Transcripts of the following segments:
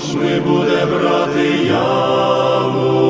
ж ми буде брати яву.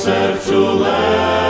серцю легко.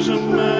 Як би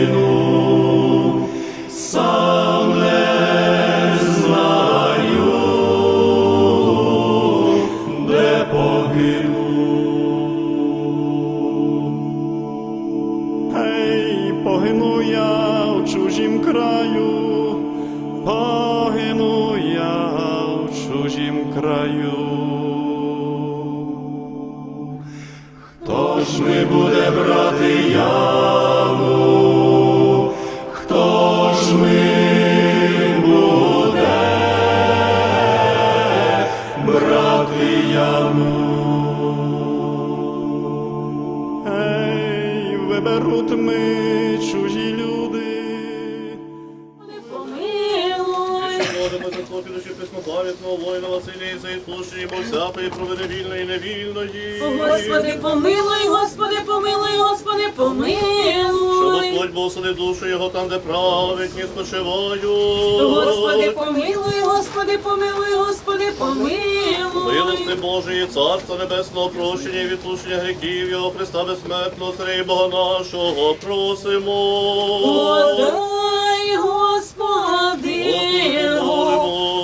Царства Небесного, прощення і відпущення гріхів Його Христа безсмертного, Сергія Бога нашого, просимо. Подай, Господи,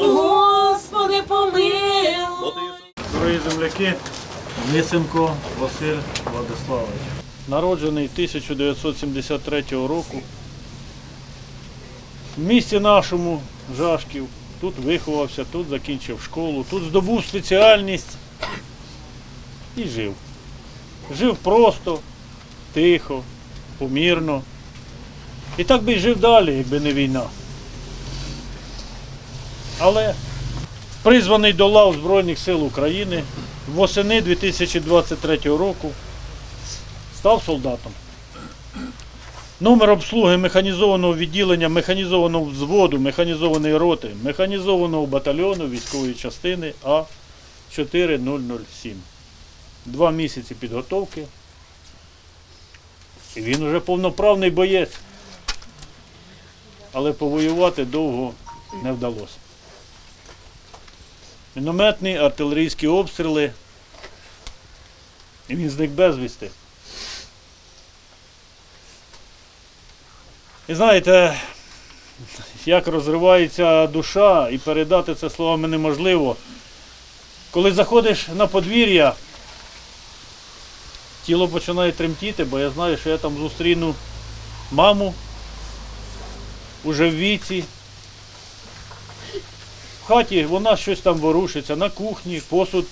Господи, помилуй. Дорогі земляки, Лисенко Василь Владиславович. Народжений 1973 року. В місті нашому Жашків. Тут виховався, тут закінчив школу, тут здобув спеціальність і жив. Жив просто, тихо, помірно. І так би й жив далі, якби не війна. Але призваний до лав Збройних сил України восени 2023 року став солдатом. Номер обслуги механізованого відділення, механізованого взводу, механізованої роти, механізованого батальйону військової частини А4007. Два місяці підготовки. І він уже повноправний боєць. Але повоювати довго не вдалося. мінометні, артилерійські обстріли. І він зник безвісти. І знаєте, як розривається душа, і передати це словами неможливо. Коли заходиш на подвір'я, тіло починає тремтіти, бо я знаю, що я там зустріну маму уже в віці. В хаті вона щось там ворушиться, на кухні, посуд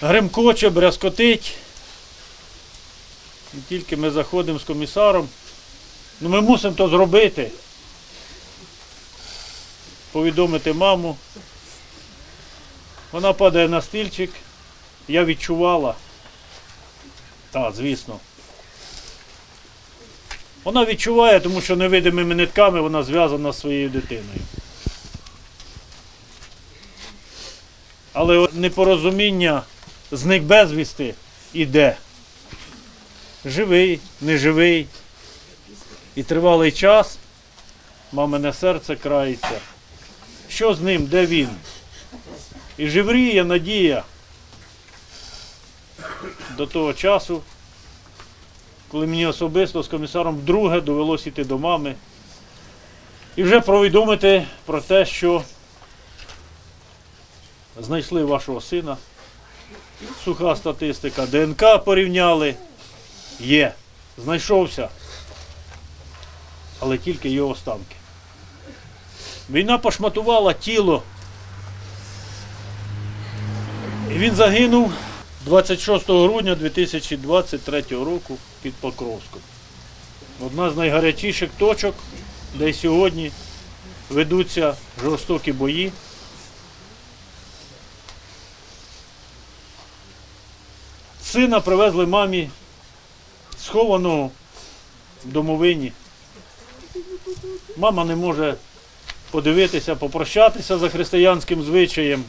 гримкоче, брязкотить. І тільки ми заходимо з комісаром. Ну ми мусимо то зробити. Повідомити маму. Вона падає на стільчик. Я відчувала. Так, звісно. Вона відчуває, тому що невидимими нитками вона зв'язана з своєю дитиною. Але непорозуміння зник безвісти іде. Живий, неживий. І тривалий час мамине серце крається. Що з ним, де він? І живріє надія до того часу, коли мені особисто з комісаром вдруге довелося йти до мами і вже повідомити про те, що знайшли вашого сина. Суха статистика, ДНК порівняли. Є. Знайшовся. Але тільки його останки. Війна пошматувала тіло. І він загинув 26 грудня 2023 року під Покровськом. Одна з найгарячіших точок, де сьогодні ведуться жорстокі бої. Сина привезли мамі схованого в домовині. Мама не може подивитися, попрощатися за християнським звичаєм.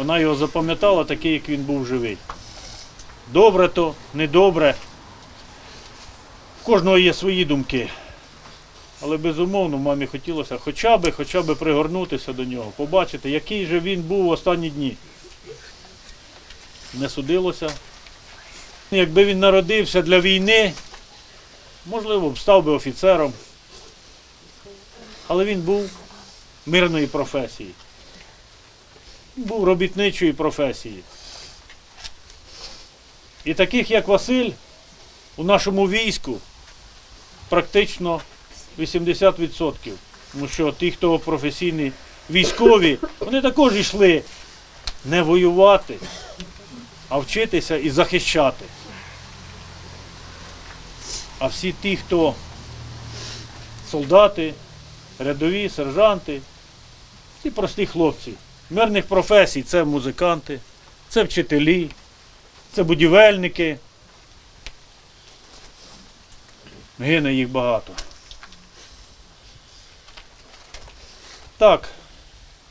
Вона його запам'ятала такий, як він був живий. Добре то, недобре. У кожного є свої думки. Але безумовно мамі хотілося хоча б, хоча б пригорнутися до нього, побачити, який же він був в останні дні. Не судилося. Якби він народився для війни, можливо, б став би офіцером. Але він був мирної професії. Був робітничої професії. І таких, як Василь, у нашому війську практично 80%. Тому що ті, хто професійні військові, вони також йшли не воювати, а вчитися і захищати. А всі ті, хто солдати, рядові, сержанти, ці прості хлопці. Мирних професій це музиканти, це вчителі, це будівельники. Гине їх багато. Так,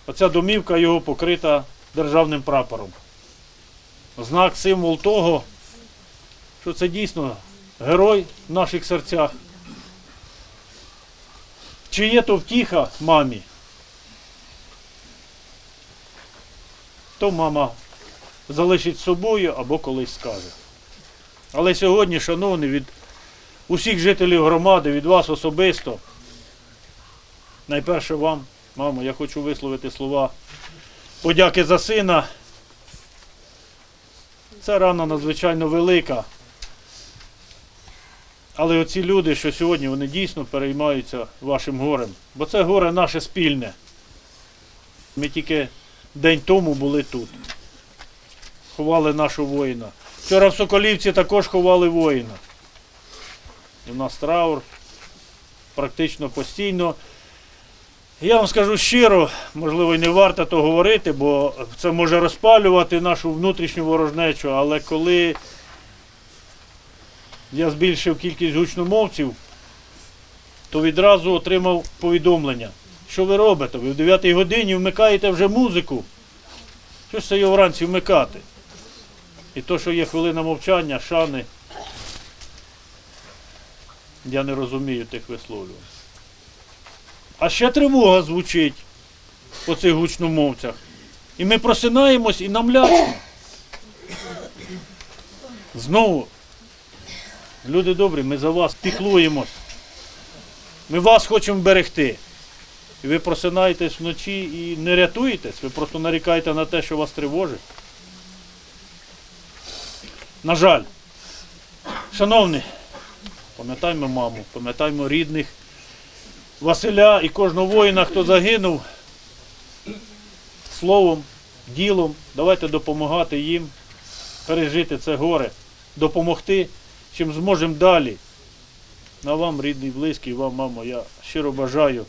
оця домівка його покрита державним прапором. Знак, символ того, що це дійсно герой в наших серцях. Чи є то втіха мамі? То мама залишить собою або колись скаже. Але сьогодні, шановні, від усіх жителів громади, від вас особисто, найперше вам, мамо, я хочу висловити слова подяки за сина. Це рана надзвичайно велика. Але оці люди, що сьогодні вони дійсно переймаються вашим горем. Бо це горе наше спільне. Ми тільки день тому були тут. Ховали нашого воїна. Вчора в Соколівці також ховали воїна. У нас траур практично постійно. Я вам скажу щиро, можливо, не варто то говорити, бо це може розпалювати нашу внутрішню ворожнечу, але коли я збільшив кількість гучномовців, то відразу отримав повідомлення. Що ви робите? Ви в 9 годині вмикаєте вже музику. Що ж це його вранці вмикати? І то, що є хвилина мовчання, шани, я не розумію тих висловлювань. А ще тривога звучить по цих гучномовцях. І ми просинаємось і нам лячно. Знову, люди добрі, ми за вас піклуємось. Ми вас хочемо берегти. І ви просинаєтесь вночі і не рятуєтесь, ви просто нарікаєте на те, що вас тривожить. На жаль, шановні, пам'ятаймо маму, пам'ятаймо рідних Василя і кожного воїна, хто загинув словом, ділом. Давайте допомагати їм пережити це горе, допомогти, чим зможемо далі. А вам, рідний, близький, вам, мамо, я щиро бажаю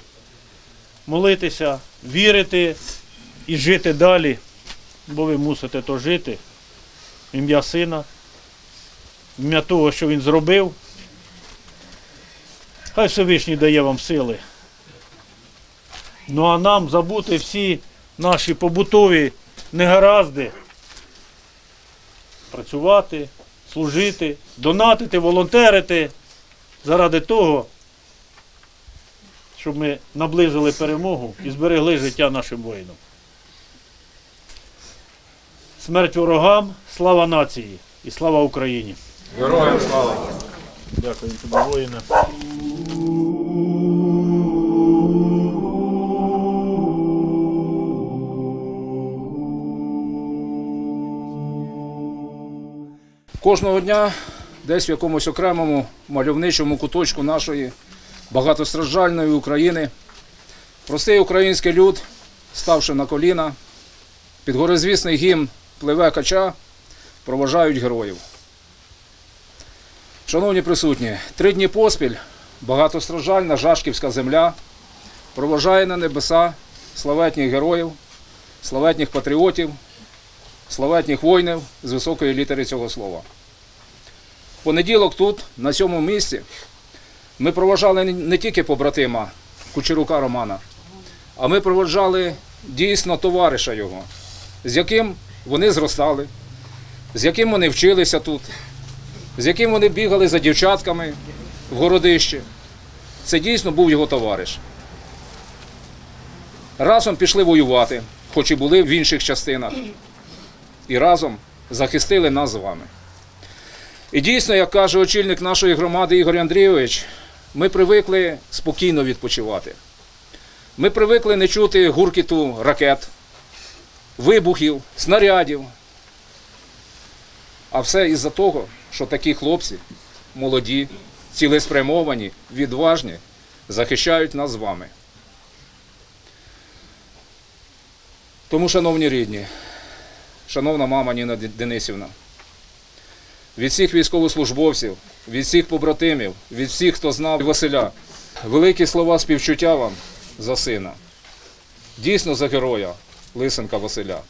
молитися, вірити і жити далі, бо ви мусите то жити. В ім'я сина, в ім'я того, що він зробив. Хай Всевишній дає вам сили. Ну а нам забути всі наші побутові негаразди. Працювати, служити, донатити, волонтерити заради того, щоб ми наблизили перемогу і зберегли життя нашим воїнам. Смерть ворогам, слава нації і слава Україні! Героям слава! Дякую тобі, воїне. Кожного дня десь в якомусь окремому мальовничому куточку нашої багатостраждальної України простий український люд, ставши на коліна, під горизвісний гімн пливе кача, проважають героїв. Шановні присутні, три дні поспіль багатостраждальна Жашківська земля проважає на небеса славетних героїв, славетних патріотів, славетних воїнів з високої літери цього слова. В понеділок тут, на цьому місці, ми проважали не- тільки побратима Кучерука Романа, а ми проважали дійсно товариша його, з яким вони зростали, з яким вони вчилися тут, з яким вони бігали за дівчатками в городищі. Це дійсно був його товариш. Разом пішли воювати, хоч і були в інших частинах і разом захистили нас з вами. І дійсно, як каже очільник нашої громади Ігор Андрійович, ми привикли спокійно відпочивати. Ми привикли не чути гуркіту ракет, вибухів, снарядів. А все із-за того, що такі хлопці, молоді, цілеспрямовані, відважні, захищають нас з вами. Тому, шановні рідні, шановна мама Ніна Денисівна, від всіх військовослужбовців, від всіх побратимів, від всіх, хто знав Василя, великі слова співчуття вам за сина. Дійсно за героя Лисенка Василя.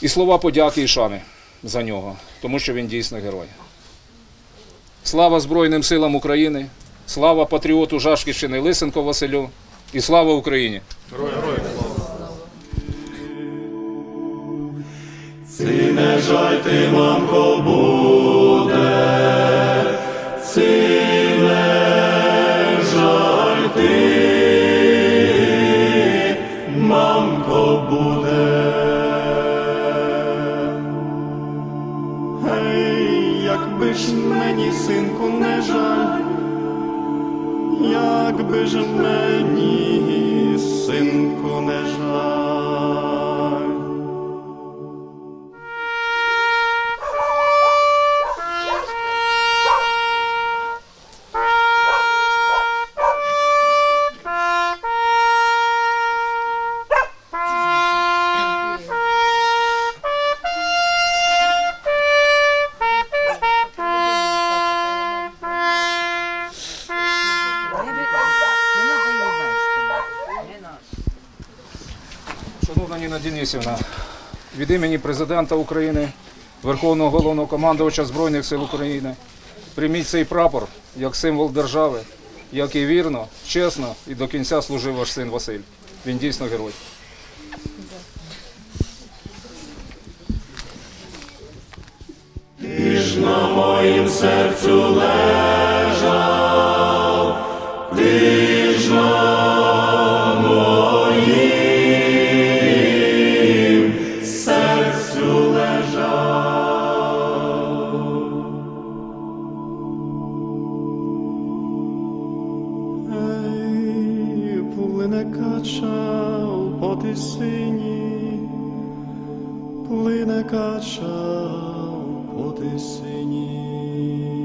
І слова подяки і шани за нього, тому що він дійсно герой. Слава Збройним силам України, слава патріоту Жашківщини Лисенко Василю і слава Україні! Ці не жаль ти, мамко, буде, Шановна Ніна Денисівна, від імені президента України, Верховного головнокомандувача Збройних сил України, прийміть цей прапор як символ держави, як і вірно, чесно і до кінця служив ваш син Василь. Він дійсно герой. Ти ж на моїм серцю лежав, плине кача по тисині.